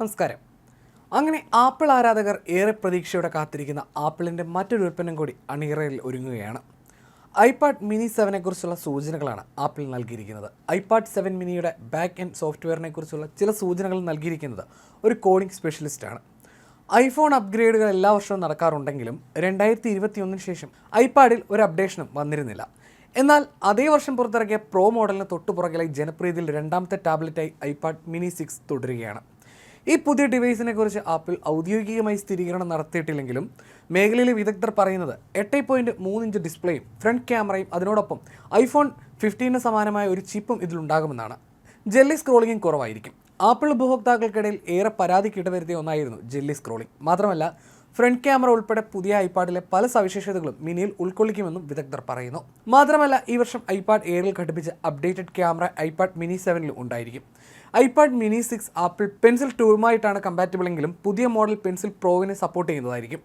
നമസ്കാരം. അങ്ങനെ ആപ്പിൾ ആരാധകർ ഏറെ പ്രതീക്ഷയോടെ കാത്തിരിക്കുന്ന ആപ്പിളിന്റെ മറ്റൊരു ഉൽപ്പന്നം കൂടി അണിയറയിൽ ഒരുങ്ങുകയാണ്. ഐപാഡ് മിനി സെവനെ കുറിച്ചുള്ള സൂചനകളാണ് ആപ്പിൾ നൽകിയിരിക്കുന്നത്. ഐപാഡ് സെവൻ മിനിയുടെ ബാക്ക് എൻഡ് സോഫ്റ്റ്വെയറിനെ കുറിച്ചുള്ള ചില സൂചനകൾ നൽകിയിരിക്കുന്നത് ഒരു കോഡിംഗ് സ്പെഷ്യലിസ്റ്റാണ് ഐഫോൺ അപ്ഗ്രേഡുകൾ എല്ലാ വർഷവും നടക്കാറുണ്ടെങ്കിലും രണ്ടായിരത്തി ഇരുപത്തിയൊന്നിന് ശേഷം ഐപാഡിൽ ഒരു അപ്ഡേഷനും വന്നിരുന്നില്ല. എന്നാൽ അതേ വർഷം പുറത്തിറക്കിയ പ്രോ മോഡലിന് തൊട്ടുപുറകിലായി ജനപ്രീതിയിൽ രണ്ടാമത്തെ ടാബ്ലറ്റായി ഐപാഡ് മിനി സിക്സ് തുടരുകയാണ്. ഈ പുതിയ ഡിവൈസിനെ കുറിച്ച് ആപ്പിൾ ഔദ്യോഗികമായി സ്ഥിരീകരണം നടത്തിയിട്ടില്ലെങ്കിലും മേഖലയിലെ വിദഗ്ധർ പറയുന്നത് എട്ട് പോയിന്റ് മൂന്ന് ഇഞ്ച് ഡിസ്പ്ലേയും ഫ്രണ്ട് ക്യാമറയും അതിനോടൊപ്പം ഐഫോൺ ഫിഫ്റ്റീന് സമാനമായ ഒരു ചിപ്പും ഇതിലുണ്ടാകുമെന്നാണ്. ജെല്ലി സ്ക്രോളിംഗും കുറവായിരിക്കും. ആപ്പിൾ ഉപഭോക്താക്കൾക്കിടയിൽ ഏറെ പരാതി ഇടവരുത്തിയ ഒന്നായിരുന്നു ജെല്ലി സ്ക്രോളിംഗ് മാത്രമല്ല ഫ്രണ്ട് ക്യാമറ ഉൾപ്പെടെ പുതിയ ഐപാഡിലെ പല സവിശേഷതകളും മിനിയിൽ ഉൾക്കൊള്ളിക്കുമെന്നും വിദഗ്ധർ പറയുന്നു. മാത്രമല്ല ഈ വർഷം ഐപാഡ് എയറിൽ ഘടിപ്പിച്ച അപ്ഡേറ്റഡ് ക്യാമറ ഐപാഡ് മിനി സെവനിലും ഉണ്ടായിരിക്കും. IPad mini six Apple pencil ടൂറുമായിട്ടാണ് compatible എങ്കിലും പുതിയ മോഡൽ പെൻസിൽ പ്രോവിനെ സപ്പോർട്ട് ചെയ്യുന്നതായിരിക്കും.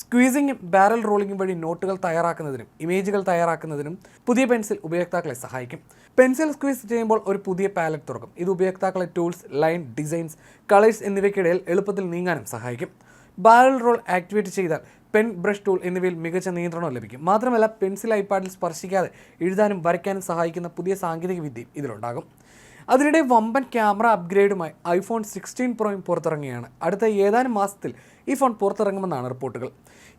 സ്ക്വീസിങ്ങും ബാരൽ റോളിംഗും വഴി നോട്ടുകൾ തയ്യാറാക്കുന്നതിനും ഇമേജുകൾ തയ്യാറാക്കുന്നതിനും പുതിയ പെൻസിൽ ഉപയോക്താക്കളെ സഹായിക്കും. പെൻസിൽ സ്ക്വീസ് ചെയ്യുമ്പോൾ ഒരു പുതിയ പാലറ്റ് തുറക്കും. ഇത് ഉപയോക്താക്കളെ ടൂൾസ് ലൈൻ ഡിസൈൻസ് കളേഴ്സ് എന്നിവയ്ക്കിടയിൽ എളുപ്പത്തിൽ നീങ്ങാനും സഹായിക്കും. ബാരൽ റോൾ ആക്ടിവേറ്റ് ചെയ്താൽ പെൻ ബ്രഷ് ടൂൾ എന്നിവയിൽ മികച്ച നിയന്ത്രണം ലഭിക്കും. മാത്രമല്ല പെൻസിൽ ഐപാഡിൽ സ്പർശിക്കാതെ എഴുതാനും വരയ്ക്കാനും സഹായിക്കുന്ന പുതിയ സാങ്കേതിക വിദ്യയും ഇതിലുണ്ടാകും. അതിനിടെ വമ്പൻ ക്യാമറ അപ്ഗ്രേഡുമായി ഐഫോൺ സിക്സ്റ്റീൻ പ്രോയും പുറത്തിറങ്ങുകയാണ്. അടുത്ത ഏതാനും മാസത്തിൽ ഈ ഫോൺ പുറത്തിറങ്ങുമെന്നാണ് റിപ്പോർട്ടുകൾ.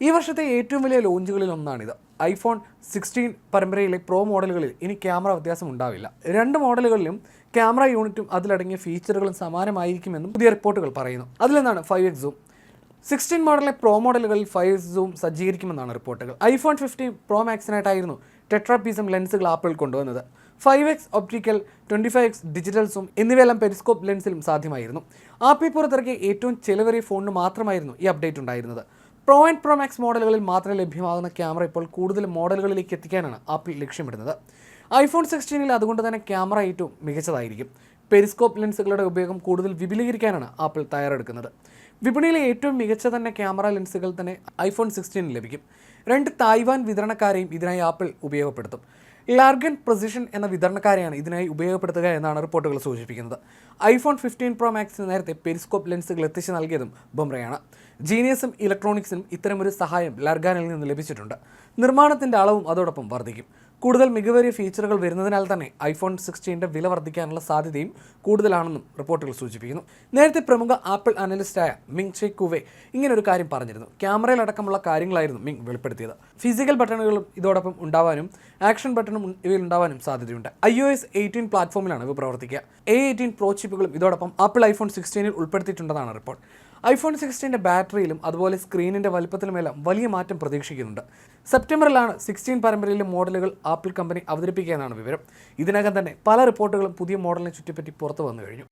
ഈ വർഷത്തെ ഏറ്റവും വലിയ ലോഞ്ചുകളിൽ ഒന്നാണിത്. ഐഫോൺ സിക്സ്റ്റീൻ പരമ്പരയിലെ പ്രോ മോഡലുകളിൽ ഇനി ക്യാമറ വ്യത്യാസം ഉണ്ടാവില്ല. രണ്ട് മോഡലുകളിലും ക്യാമറ യൂണിറ്റും അതിലടങ്ങിയ ഫീച്ചറുകളും സമാനമായിരിക്കുമെന്നും പുതിയ റിപ്പോർട്ടുകൾ പറയുന്നു. അതിലൊന്നാണ് ഫൈവ് എക്സ് സിക്സ്റ്റീൻ മോഡലിലെ പ്രോ മോഡലുകളിൽ ഫൈവ് സൂം സജ്ജീകരിക്കുമെന്നാണ് റിപ്പോർട്ടുകൾ. ഐഫോൺ ഫിഫ്റ്റീൻ പ്രോ മാക്സിനായിട്ടായിരുന്നു ടെട്രാപീസം ലെൻസുകൾ ആപ്പിൾ കൊണ്ടുവന്നത്. Five X optical twenty five X digital zoom എന്നിവയെല്ലാം പെരിസ്കോപ്പ് ലെൻസിലും സാധ്യമായിരുന്നു. ആപ്പിൾ പുറത്തിറക്കിയ ഏറ്റവും ചെലവേറിയ ഫോണിന് മാത്രമായിരുന്നു ഈ അപ്ഡേറ്റ് ഉണ്ടായിരുന്നത്. പ്രോ ആൻഡ് പ്രോ മാക്സ് മോഡലുകളിൽ മാത്രം ലഭ്യമാകുന്ന ക്യാമറ ഇപ്പോൾ കൂടുതൽ മോഡലുകളിലേക്ക് എത്തിക്കാനാണ് ആപ്പിൾ ലക്ഷ്യമിടുന്നത്. ഐഫോൺ സിക്സ്റ്റീനിൽ അതുകൊണ്ട് തന്നെ ക്യാമറ ഏറ്റവും മികച്ചതായിരിക്കും. പെരിസ്കോപ്പ് ലെൻസുകളുടെ ഉപയോഗം കൂടുതൽ വിപുലീകരിക്കാനാണ് ആപ്പിൾ തയ്യാറെടുക്കുന്നത്. വിപണിയിലെ ഏറ്റവും മികച്ച തന്നെ ക്യാമറ ലെൻസുകൾ തന്നെ ഐഫോൺ സിക്സ്റ്റീനിൽ ലഭിക്കും. രണ്ട് തായ്വാൻ വിതരണക്കാരെയും ഇതിനായി ആപ്പിൾ ഉപയോഗപ്പെടുത്തും. ലാർഗൻ പ്രൊസിഷൻ എന്ന വിതരണക്കാരെയാണ് ഇതിനായി ഉപയോഗപ്പെടുത്തുക എന്നാണ് റിപ്പോർട്ടുകൾ സൂചിപ്പിക്കുന്നത്. ഐഫോൺ ഫിഫ്റ്റീൻ പ്രോ മാക്സിന് നേരത്തെ പെരിസ്കോപ്പ് ലെൻസുകൾ എത്തിച്ചു നൽകിയതും ബുംറയാണ്. ജീനിയസും ഇലക്ട്രോണിക്സിനും ഇത്തരമൊരു സഹായം ലാർഗാനിൽ നിന്ന് ലഭിച്ചിട്ടുണ്ട്. നിർമ്മാണത്തിന്റെ അളവും അതോടൊപ്പം വർദ്ധിക്കും. കൂടുതൽ മികവേറിയ ഫീച്ചറുകൾ വരുന്നതിനാൽ തന്നെ ഐഫോൺ സിക്സ്റ്റീന്റെ വില വർദ്ധിക്കാനുള്ള സാധ്യതയും കൂടുതലാണെന്നും റിപ്പോർട്ടുകൾ സൂചിപ്പിക്കുന്നു. നേരത്തെ പ്രമുഖ ആപ്പിൾ അനലിസ്റ്റായ മിങ് ചെ കുവെ ഇങ്ങനെ ഒരു കാര്യം പറഞ്ഞിരുന്നു. ക്യാമറയിലടക്കമുള്ള കാര്യങ്ങളായിരുന്നു മിങ് വെളിപ്പെടുത്തിയത്. ഫിസിക്കൽ ബട്ടണുകളും ഇതോടൊപ്പം ഉണ്ടാവാനും ആക്ഷൻ ബട്ടണും ഇവയിൽ ഉണ്ടാവാനും സാധ്യതയുണ്ട്. ഐ ഒ എസ് എയ്റ്റീൻ പ്ലാറ്റ്ഫോമിലാണ് ഇവ പ്രവർത്തിക്കുക. എ എയ്റ്റീൻ പ്രോ ചിപ്പുകളും ഇതോടൊപ്പം ആപ്പിൾ ഐഫോൺ സിക്സ്റ്റീനിൽ ഉൾപ്പെടുത്തിയിട്ടുണ്ടെന്നാണ് റിപ്പോർട്ട് ഐഫോൺ സിക്സ്റ്റീന്റെ ബാറ്ററിയിലും അതുപോലെ സ്ക്രീനിന്റെ വലുപ്പത്തിലുമെല്ലാം വലിയ മാറ്റം പ്രതീക്ഷിക്കുന്നുണ്ട്. സെപ്റ്റംബറിലാണ് സിക്സ്റ്റീൻ പരമ്പരയിലെ മോഡലുകൾ ആപ്പിൾ കമ്പനി അവതരിപ്പിക്കുക എന്നാണ് വിവരം. ഇതിനകം തന്നെ പല റിപ്പോർട്ടുകളും പുതിയ മോഡലിനെ ചുറ്റിപ്പറ്റി പുറത്തു വന്നു കഴിഞ്ഞു.